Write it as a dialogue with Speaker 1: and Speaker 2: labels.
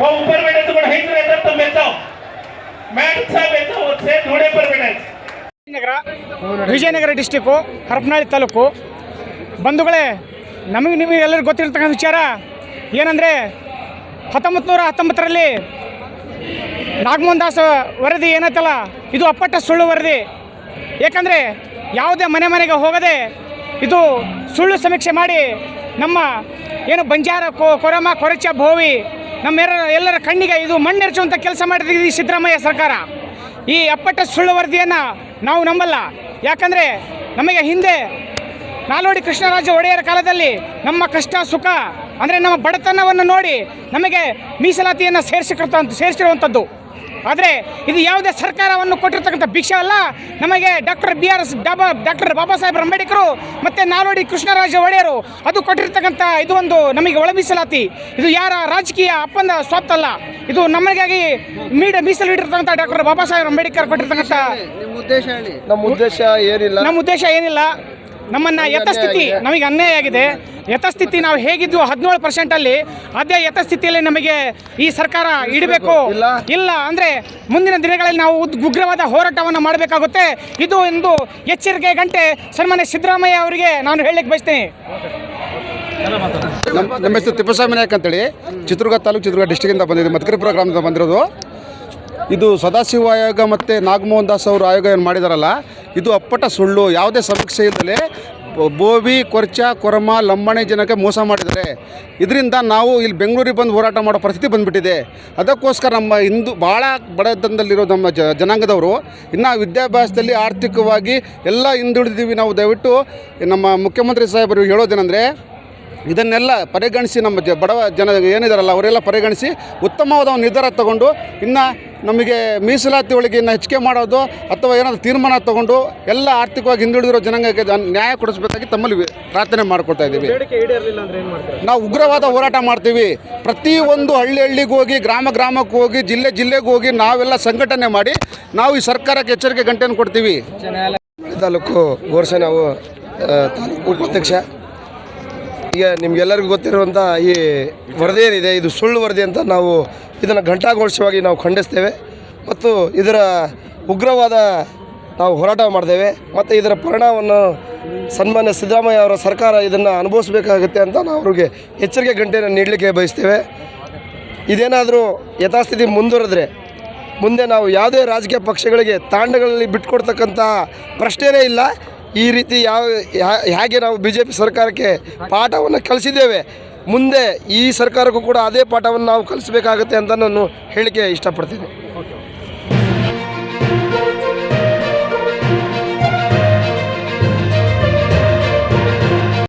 Speaker 1: वो ऊपर बैठे तो बड़ा रहता तो उससे ನಗರ ವಿಜಯನಗರ ಡಿಸ್ಟಿಕ್ಕು ಹರಪನಹಳ್ಳಿ ತಾಲೂಕು. ಬಂಧುಗಳೇ, ನಮಗೆ ನಿಮಗೆ ಎಲ್ಲರಿಗೂ ಗೊತ್ತಿರತಕ್ಕಂಥ ವಿಚಾರ ಏನಂದರೆ ಹತ್ತೊಂಬತ್ತು ನೂರ ಹತ್ತೊಂಬತ್ತರಲ್ಲಿ ನಾಗಮೋಹನ್ ದಾಸ್ ವರದಿ ಏನೈತಲ್ಲ ಇದು ಅಪ್ಪಟ್ಟ ಸುಳ್ಳು ವರದಿ. ಏಕೆಂದರೆ ಯಾವುದೇ ಮನೆ ಮನೆಗೆ ಹೋಗದೆ ಇದು ಸುಳ್ಳು ಸಮೀಕ್ಷೆ ಮಾಡಿ ನಮ್ಮ ಏನು ಬಂಜಾರ ಕೊರಮ, ಕೊರಚ, ಭೋವಿ ನಮ್ಮೆರ ಎಲ್ಲರ ಕಣ್ಣಿಗೆ ಇದು ಮಣ್ಣೆರಚುವಂಥ ಕೆಲಸ ಮಾಡಿದ ಈ ಸಿದ್ದರಾಮಯ್ಯ ಸರ್ಕಾರ. ಈ ಅಪ್ಪಟ್ಟ ಸುಳ್ಳು ವರದಿಯನ್ನು ನಾವು ನಂಬಲ್ಲ. ಯಾಕಂದರೆ ನಮಗೆ ಹಿಂದೆ ನಾಲ್ವಡಿ ಕೃಷ್ಣರಾಜ ಒಡೆಯರ ಕಾಲದಲ್ಲಿ ನಮ್ಮ ಕಷ್ಟ, ಸುಖ, ಅಂದರೆ ನಮ್ಮ ಬಡತನವನ್ನು ನೋಡಿ ನಮಗೆ ಮೀಸಲಾತಿಯನ್ನು ಸೇರಿಸಿಕೊಡ್ತ ಸೇರಿಸಿರುವಂಥದ್ದು ಆದರೆ ಇದು ಯಾವುದೇ ಸರ್ಕಾರವನ್ನು ಕೊಟ್ಟಿರ್ತಕ್ಕಂಥ ಭಿಕ್ಷೆ ಅಲ್ಲ. ನಮಗೆ ಡಾಕ್ಟರ್ ಬಿ ಆರ್ ಎಸ್ ಡಾಬಾ ಡಾಕ್ಟರ್ ಬಾಬಾ ಸಾಹೇಬ್ ಅಂಬೇಡ್ಕರು ಮತ್ತು ನಾಲ್ವಡಿ ಕೃಷ್ಣರಾಜ ಒಡೆಯರು ಅದು ಕೊಟ್ಟಿರ್ತಕ್ಕಂಥ ಇದು ಒಂದು ನಮಗೆ ಒಳ ಮೀಸಲಾತಿ. ಇದು ಯಾರ ರಾಜಕೀಯ ಅಪ್ಪಂದ ಸ್ವತ್ತಲ್ಲ ಇದು ನಮಗಾಗಿ ಮೀಡ ಮೀಸಲು ಇಟ್ಟಿರ್ತಕ್ಕಂಥ ಡಾಕ್ಟರ್ ಬಾಬಾ ಸಾಹೇಬ್ ಅಂಬೇಡ್ಕರ್ ಕೊಟ್ಟಿರ್ತಕ್ಕಂಥ
Speaker 2: ನಿಮ್ಮ ಉದ್ದೇಶ ಹೇಳಿ.
Speaker 3: ನಮ್ಮ ಉದ್ದೇಶ ಏನಿಲ್ಲ.
Speaker 1: ನಮ್ಮ ಉದ್ದೇಶ ಏನಿಲ್ಲ. ನಮ್ಮನ್ನು ಯಥಸ್ಥಿತಿ ನಮಗೆ ಅನ್ಯಾಯ ಆಗಿದೆ. ಯಥಸ್ಥಿತಿ ನಾವು ಹೇಗಿದ್ವು ಹದಿನೇಳು ಪರ್ಸೆಂಟಲ್ಲಿ ಅದೇ ಯಥಸ್ಥಿತಿಯಲ್ಲಿ ನಮಗೆ ಈ ಸರ್ಕಾರ ಇಡಬೇಕು.
Speaker 3: ಇಲ್ಲ.
Speaker 1: ಅಂದ್ರೆ ಅಂದರೆ ಮುಂದಿನ ದಿನಗಳಲ್ಲಿ ನಾವು ಉದ್- ಉಗ್ರವಾದ ಹೋರಾಟವನ್ನು ಮಾಡಬೇಕಾಗುತ್ತೆ. ಇದು ಒಂದು ಎಚ್ಚರಿಕೆ ಗಂಟೆ. ಸನ್ಮಾನ್ಯ ಸಿದ್ದರಾಮಯ್ಯ ಅವರಿಗೆ ನಾನು ಹೇಳಲಿಕ್ಕೆ ಬಯಸ್ತೇನೆ.
Speaker 4: ನಮ್ಮ ನಮ್ಮ ಹೆಸರು ತಿಪ್ಪಸ್ವಾಮಿ ನಾಯಕ್ ಅಂತೇಳಿ. ಚಿತ್ರದುರ್ಗ ತಾಲೂಕು ಚಿತ್ರದುರ್ಗ ಡಿಸ್ಟಿಕಿಂದ ಬಂದಿದೆ. ಮತ್ಕರಿಪುರ ಗ್ರಾಮದಿಂದ ಬಂದಿರೋದು. ಇದು ಸದಾಶಿವ ಆಯೋಗ ಮತ್ತು ನಾಗಮೋಹನ್ ದಾಸ್ ಅವರು ಆಯೋಗ ಏನು ಮಾಡಿದಾರಲ್ಲ, ಇದು ಅಪ್ಪಟ ಸುಳ್ಳು. ಯಾವುದೇ ಸಮೀಕ್ಷೆ ಇಲ್ಲದೆ ಬೋವಿ, ಕೊರ್ಚ, ಕೊರಮ, ಲಂಬಾಣಿ ಜನಕ್ಕೆ ಮೋಸ ಮಾಡಿದ್ದಾರೆ. ಇದರಿಂದ ನಾವು ಇಲ್ಲಿ ಬೆಂಗಳೂರಿಗೆ ಬಂದು ಹೋರಾಟ ಮಾಡೋ ಪರಿಸ್ಥಿತಿ ಬಂದುಬಿಟ್ಟಿದೆ. ಅದಕ್ಕೋಸ್ಕರ ನಮ್ಮ ಹಿಂದೂ ಭಾಳ ಬಡತನದಲ್ಲಿರೋ ನಮ್ಮ ಜ, ಜನಾಂಗದವರು ಇನ್ನು ವಿದ್ಯಾಭ್ಯಾಸದಲ್ಲಿ ಆರ್ಥಿಕವಾಗಿ ಎಲ್ಲ ಹಿಂದುಳಿದಿದ್ದೀವಿ ನಾವು. ದಯವಿಟ್ಟು ನಮ್ಮ ಮುಖ್ಯಮಂತ್ರಿ ಸಾಹೇಬರು ಹೇಳೋದೇನೆಂದರೆ, ಇದನ್ನೆಲ್ಲ ಪರಿಗಣಿಸಿ ನಮ್ಮ ಜ, ಬಡವ ಜನ ಏನಿದಾರಲ್ಲ, ಅವರೆಲ್ಲ ಪರಿಗಣಿಸಿ ಉತ್ತಮವಾದ ಒಂದು ನಿರ್ಧಾರ ತಗೊಂಡು ಇನ್ನು ನಮಗೆ ಮೀಸಲಾತಿ ಒಳಗೆ ಇನ್ನು ಹೆಚ್ಚಿಗೆ ಮಾಡೋದು ಅಥವಾ ಏನಾದರೂ ತೀರ್ಮಾನ ತಗೊಂಡು ಎಲ್ಲ ಆರ್ಥಿಕವಾಗಿ ಹಿಂದುಳಿದಿರೋ ಜನಾಂಗಕ್ಕೆ ಜನ- ನ್ಯಾಯ ಕೊಡಿಸ್ಬೇಕಾಗಿ ತಮ್ಮಲ್ಲಿ ಪ್ರಾರ್ಥನೆ ಮಾಡ್ಕೊಳ್ತಾ ಇದ್ದೀವಿ. ನಾವು ಉಗ್ರವಾದ ಹೋರಾಟ ಮಾಡ್ತೀವಿ. ಪ್ರತಿ ಒಂದು ಹಳ್ಳಿ ಹಳ್ಳಿಗೆ ಹೋಗಿ ಗ್ರಾಮ ಗ್ರಾಮಕ್ಕೆ ಹೋಗಿ ಜಿಲ್ಲೆ ಜಿಲ್ಲೆಗೆ ಹೋಗಿ ನಾವೆಲ್ಲ ಸಂಘಟನೆ ಮಾಡಿ ನಾವು ಈ ಸರ್ಕಾರಕ್ಕೆ ಎಚ್ಚರಿಕೆ ಗಂಟೆಯನ್ನು ಕೊಡ್ತೀವಿ.
Speaker 3: ತಾಲೂಕು ಗೋರ್ಸೆ ನಾವು ತಾಲೂಕು ಉಪಾಧ್ಯಕ್ಷ ಈಗ ನಿಮ್ಗೆಲ್ಲರಿಗೂ ಗೊತ್ತಿರುವಂಥ ಈ ವರದಿ ಏನಿದೆ ಇದು ಸುಳ್ಳು ವರದಿ ಅಂತ ನಾವು ಇದನ್ನು ಘಂಟಾಘೋಷವಾಗಿ ನಾವು ಖಂಡಿಸ್ತೇವೆ ಮತ್ತು ಇದರ ಉಗ್ರವಾದ ನಾವು ಹೋರಾಟ ಮಾಡಿದ್ದೇವೆ ಮತ್ತು ಇದರ ಪರಿಣಾಮವನ್ನು ಸನ್ಮಾನ್ಯ ಸಿದ್ದರಾಮಯ್ಯ ಅವರ ಸರ್ಕಾರ ಇದನ್ನು ಅನುಭವಿಸಬೇಕಾಗುತ್ತೆ ಅಂತ ನಾವು ಅವ್ರಿಗೆ ಎಚ್ಚರಿಕೆ ಗಂಟೆಯನ್ನು ನೀಡಲಿಕ್ಕೆ ಬಯಸ್ತೇವೆ. ಇದೇನಾದರೂ ಯಥಾಸ್ಥಿತಿ ಮುಂದುವರೆದ್ರೆ ಮುಂದೆ ನಾವು ಯಾವುದೇ ರಾಜಕೀಯ ಪಕ್ಷಗಳಿಗೆ ತಾಂಡಗಳಲ್ಲಿ ಬಿಟ್ಕೊಡ್ತಕ್ಕಂಥ ಪ್ರಶ್ನೆಯೇ ಇಲ್ಲ. ಈ ರೀತಿ ಯಾವ ಹೇಗೆ ನಾವು ಬಿ ಜೆ ಪಿ ಸರ್ಕಾರಕ್ಕೆ ಪಾಠವನ್ನು ಕಲಿಸಿದ್ದೇವೆ. ಮುಂದೆ ಈ ಸರ್ಕಾರಕ್ಕೂ ಕೂಡ ಅದೇ ಪಾಠವನ್ನು ನಾವು ಕಲಿಸಬೇಕಾಗತ್ತೆ ಅಂತ ನಾನು ಹೇಳಿಕೆ ಇಷ್ಟಪಡ್ತೀನಿ.